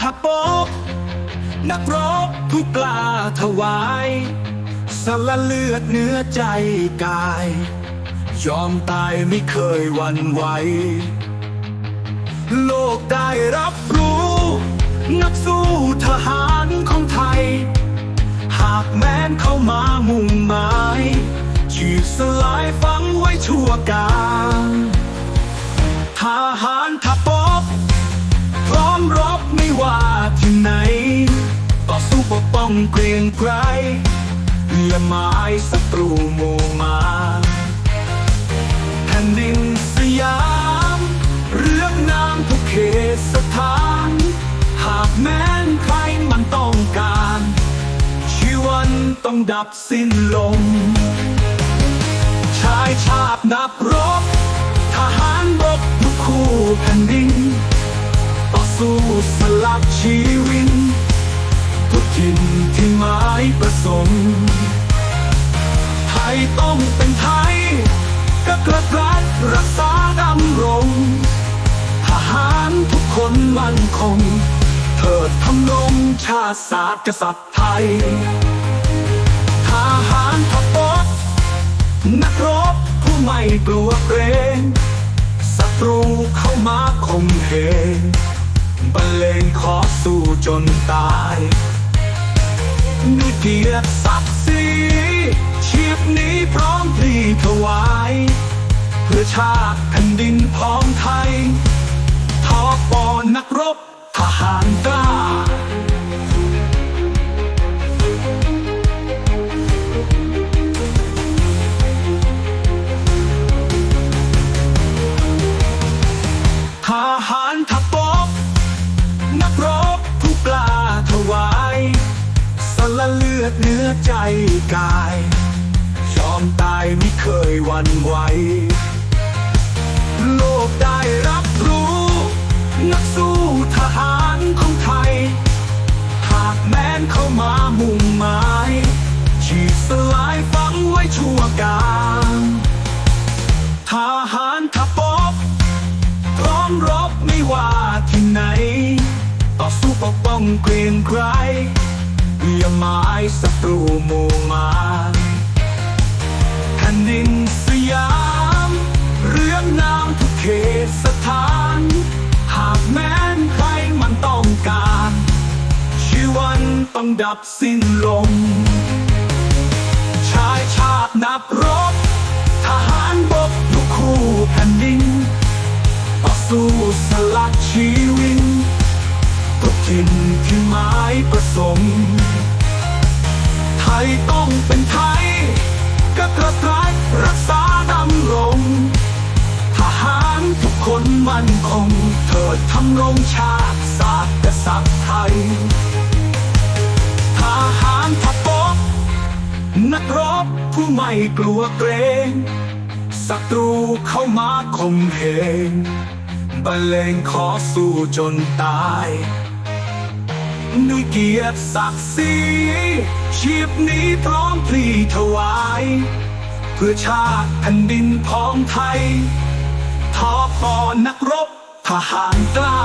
ทัพบกนักรบผู้กล้าถวาย สละเลือดเนื้อใจกาย ยอมตายไม่เคยหวั่นไหว โลกได้รับรู้ นักสู้ทหารของไทย หากแม้นเข้ามามุ่งหมายจีบสลายฝังไว้ชั่วกาลทหารทัพบกพ ที่ไหน ต่อสู้ปกป้องเกรียงไกรอย่าหมายศัตรูโมมาแผ่นดินสยาม เรื่องนามทุกเขตสถาน หากแม้นใครมันต้องการ ชีวันต้องดับสิ้นลง ชายชาตินักรบ ทหารบกทุกคู่แผ่นดิน ต่อสู้สลัก มั่นคง เถิดทำนงชาติศาสตร์กษัตริย์ไทย ทหารทัพบกนักรบผู้ไม่กลัวเกรงศัตรูเข้ามาคมเหงบรรเลงขอสู้จนตายด้วยเกียรติศักดิ์ศรีชีพนี้พร้อมพลีถวาย เพื่อชาติแผ่นดินพ้อง กรบทหารกล้า ทหารทัพบกนักรบผู้กล้าถวายสละเลือดเนื้อใจกาย ยอมตายไม่เคยหวั่นไหวโลกได้รับรู้ นักสู้ นเข้ามามุ่งหมายฉีดสลายฝังไว้ชั่วกาลทหารทัพบกพร้อมรบไม่ว่าที่ไหน ต่อสู้ปกป้องเกรียงไกรอย่าหมายศัตรูมู่มาแผ่นดิน วันต้องดับสิ้นลง ชายชาตินักรบ ทหารบกทุกคู่แผ่นดินต่อสู้สลักชีวิตทุกทินที่หมายประสงค์ไทยต้องเป็นไทยก็กระตัดรักษาดำรงทหารทุกคนมั่นคงเถิดทำรงชาติศาสตร์กษัตริย์ไทย ทหารทัพบกนักรบผู้ไม่กลัวเกรงศัตรูเข้ามาคมเหงบรรเลงขอสู้จนตายด้วยเกียรติศักดิ์ศรีชีพนี้พร้อมพลีถวาย เพื่อชาติแผ่นดินพ้องไทยทอปอนักรบทหารกล้า